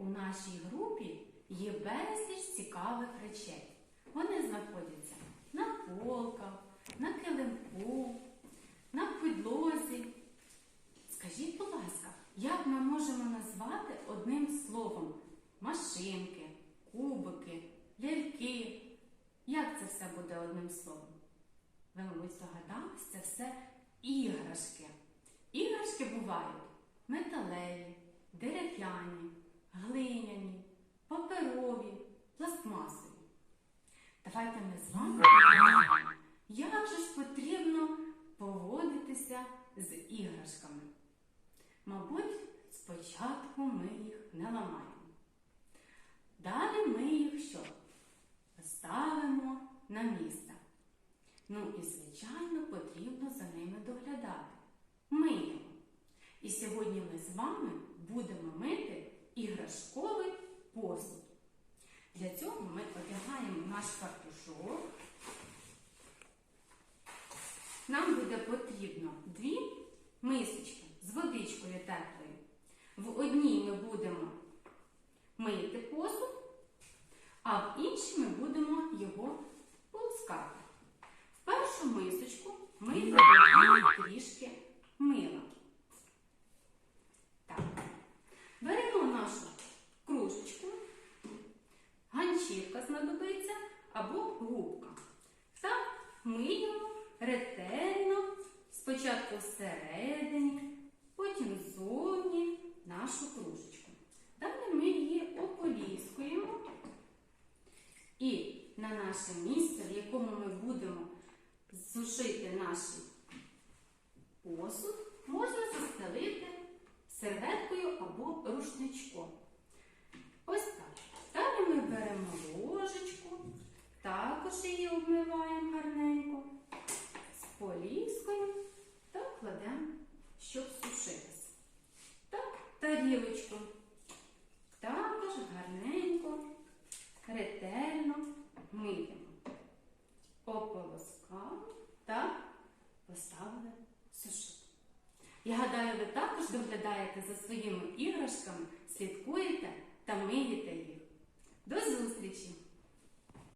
У нашій групі є безліч цікавих речей. Вони знаходяться на полках, на килимку, на підлозі. Скажіть, будь ласка, як ми можемо назвати одним словом машинки, кубики, ляльки? Як це все буде одним словом? Ви, мабуть, здогадались, це все іграшки. Іграшки бувають металеві, дерев'яні, глиняні, паперові, пластмасові. Давайте ми з вами поговоримо, як же ж потрібно поводитися з іграшками. Мабуть, спочатку ми їх не ламаємо. Далі ми їх що? Ставимо на місце. Ну і, звичайно, потрібно за ними доглядати. Миємо. І сьогодні ми з вами будемо мити іграшковий посуд. Для цього ми одягаємо наш картушок. Нам буде потрібно дві мисочки з водичкою теплою. В одній ми будемо мити посуд, а в іншій ми будемо його полоскати. В першу мисочку ми додаємо трішки мила. Так. Беремо нашу кружечку, ганчірка знадобиться або губка. Та миємо ретельно, спочатку всередині, потім ззовні нашу кружечку. Далі ми її ополіскуємо і на наше місце, в якому ми будемо сушити наш посуд, можна застелити серветкою або рушничком. Ось так. Далі ми беремо ложечку, також її обмиваємо поліскою та кладемо, щоб сушитися. Так, тарілочку. Також гарненько, ретельно миємо. Ополоскали та поставили сушити. Я гадаю, ви також доглядаєте за своїми іграшками, слідкуєте та миєте їх. До зустрічі!